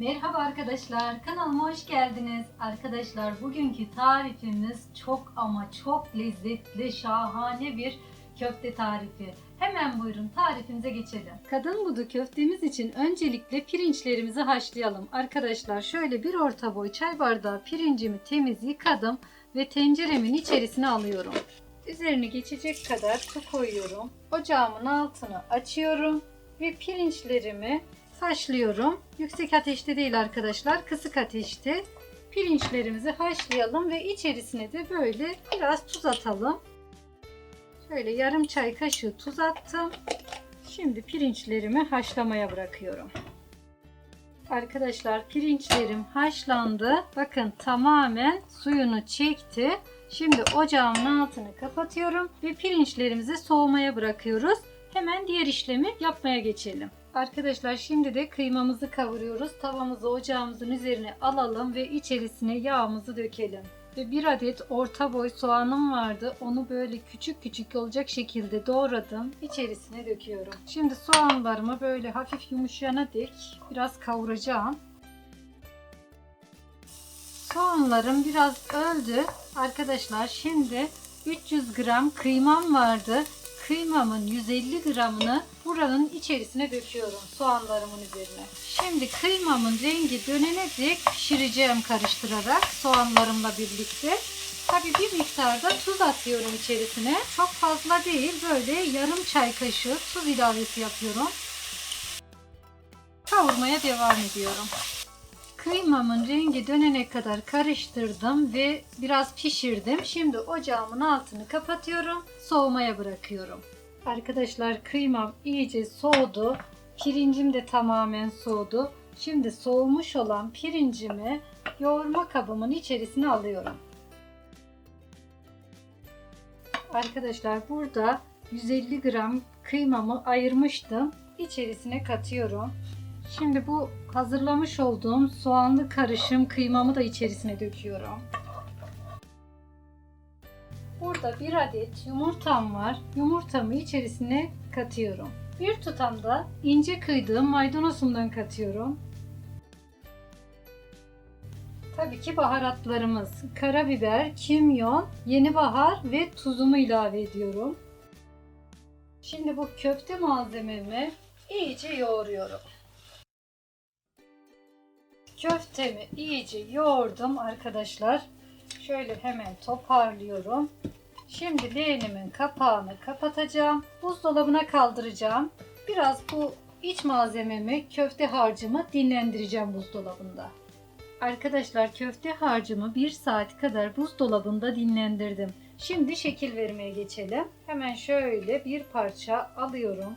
Merhaba arkadaşlar, kanalıma hoş geldiniz. Arkadaşlar bugünkü tarifimiz çok ama çok lezzetli, şahane bir köfte tarifi. Hemen buyurun tarifimize geçelim. Kadın budu köftemiz için öncelikle pirinçlerimizi haşlayalım. Arkadaşlar şöyle bir orta boy çay bardağı pirincimi temiz yıkadım ve tenceremin içerisine alıyorum. Üzerine geçecek kadar su koyuyorum. Ocağımın altını açıyorum ve pirinçlerimi haşlıyorum. Yüksek ateşte değil arkadaşlar, kısık ateşte. Pirinçlerimizi haşlayalım ve içerisine de böyle biraz tuz atalım. Şöyle yarım çay kaşığı tuz attım. Şimdi pirinçlerimi haşlamaya bırakıyorum. Arkadaşlar pirinçlerim haşlandı. Bakın tamamen suyunu çekti. Şimdi ocağımın altını kapatıyorum ve pirinçlerimizi soğumaya bırakıyoruz. Hemen diğer işlemi yapmaya geçelim. Arkadaşlar şimdi de kıymamızı kavuruyoruz. Tavamızı ocağımızın üzerine alalım ve içerisine yağımızı dökelim. Ve bir adet orta boy soğanım vardı. Onu böyle küçük küçük olacak şekilde doğradım. İçerisine döküyorum. Şimdi soğanlarımı böyle hafif yumuşayana dek biraz kavuracağım. Soğanlarım biraz öldü. Arkadaşlar şimdi 300 gram kıymam vardı. Kıymamın 150 gramını buranın içerisine döküyorum soğanlarımın üzerine. Şimdi kıymamın rengi dönene dek pişireceğim karıştırarak soğanlarımla birlikte. Tabii bir miktarda tuz atıyorum içerisine. Çok fazla değil böyle yarım çay kaşığı tuz ilavesi yapıyorum. Kavurmaya devam ediyorum. Kıymamın rengi dönene kadar karıştırdım ve biraz pişirdim. Şimdi ocağımın altını kapatıyorum. Soğumaya bırakıyorum. Arkadaşlar kıymam iyice soğudu. Pirincim de tamamen soğudu. Şimdi soğumuş olan pirincimi yoğurma kabımın içerisine alıyorum. Arkadaşlar burada 150 gram kıymamı ayırmıştım. İçerisine katıyorum. Şimdi bu hazırlamış olduğum soğanlı karışım kıymamı da içerisine döküyorum. Burada bir adet yumurtam var. Yumurtamı içerisine katıyorum. Bir tutam da ince kıydığım maydanozumdan katıyorum. Tabii ki baharatlarımız karabiber, kimyon, yeni bahar ve tuzumu ilave ediyorum. Şimdi bu köfte malzememi iyice yoğuruyorum. Köftemi iyice yoğurdum arkadaşlar. Şöyle hemen toparlıyorum. Şimdi leğenimin kapağını kapatacağım. Buzdolabına kaldıracağım. Biraz bu iç malzememi, köfte harcımı dinlendireceğim buzdolabında. Arkadaşlar köfte harcımı 1 saat kadar buzdolabında dinlendirdim. Şimdi şekil vermeye geçelim. Hemen şöyle bir parça alıyorum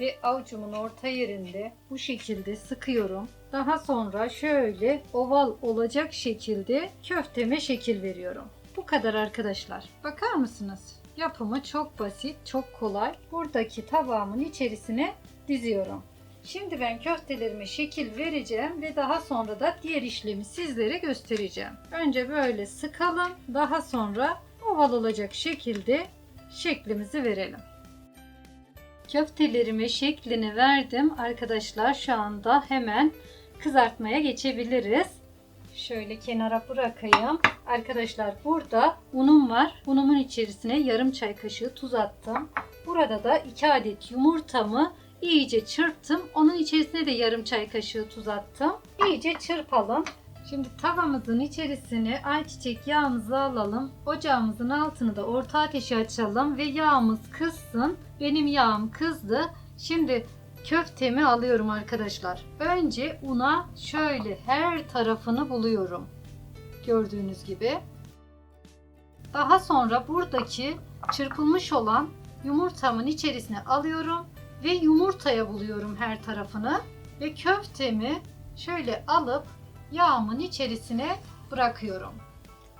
ve avucumun orta yerinde bu şekilde sıkıyorum. Daha sonra şöyle oval olacak şekilde köfteme şekil veriyorum. Bu kadar arkadaşlar. Bakar mısınız? Yapımı çok basit, çok kolay. Buradaki tabağımın içerisine diziyorum. Şimdi ben köftelerime şekil vereceğim ve daha sonra da diğer işlemi sizlere göstereceğim. Önce böyle sıkalım. Daha sonra oval olacak şekilde şeklimizi verelim. Köftelerime şeklini verdim. Arkadaşlar şu anda hemen kızartmaya geçebiliriz. Şöyle kenara bırakayım. Arkadaşlar burada unum var. Unumun içerisine yarım çay kaşığı tuz attım. Burada da 2 adet yumurtamı iyice çırptım. Onun içerisine de yarım çay kaşığı tuz attım. İyice çırpalım. Şimdi tavamızın içerisine ayçiçek yağımızı alalım. Ocağımızın altını da orta ateşe açalım ve yağımız kızsın. Benim yağım kızdı. Şimdi köftemi alıyorum arkadaşlar. Önce una şöyle her tarafını buluyorum. Gördüğünüz gibi. Daha sonra buradaki çırpılmış olan yumurtamın içerisine alıyorum ve yumurtaya buluyorum her tarafını ve köftemi şöyle alıp yağımın içerisine bırakıyorum.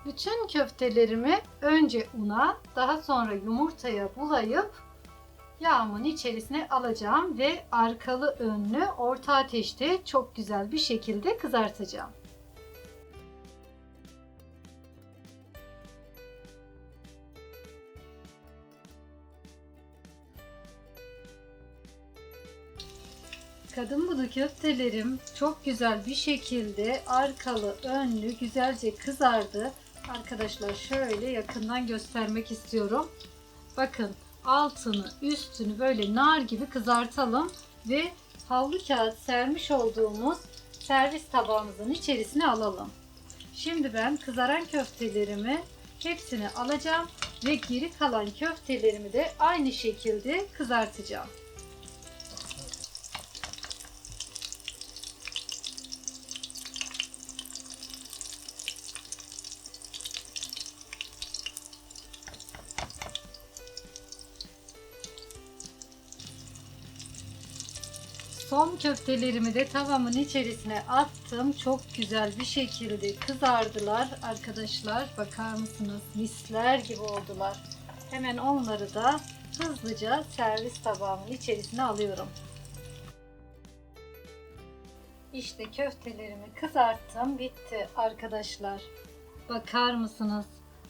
Bütün köftelerimi önce una, daha sonra yumurtaya bulayıp yağımın içerisine alacağım ve arkalı önlü orta ateşte çok güzel bir şekilde kızartacağım. Kadın budu köftelerim çok güzel bir şekilde arkalı önlü güzelce kızardı. Arkadaşlar şöyle yakından göstermek istiyorum. Bakın altını üstünü böyle nar gibi kızartalım ve havlu kağıt sermiş olduğumuz servis tabağımızın içerisine alalım. Şimdi ben kızaran köftelerimi hepsini alacağım ve geri kalan köftelerimi de aynı şekilde kızartacağım. Son köftelerimi de tavamın içerisine attım. Çok güzel bir şekilde kızardılar arkadaşlar. Bakar mısınız? Misler gibi oldular. Hemen onları da hızlıca servis tabağımın içerisine alıyorum. İşte köftelerimi kızarttım. Bitti arkadaşlar. Bakar mısınız?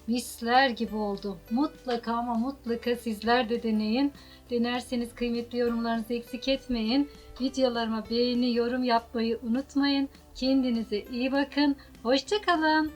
Misler gibi oldu. Mutlaka ama mutlaka sizler de deneyin. Denerseniz kıymetli yorumlarınızı eksik etmeyin. Videolarıma beğeni, yorum yapmayı unutmayın. Kendinize iyi bakın. Hoşçakalın.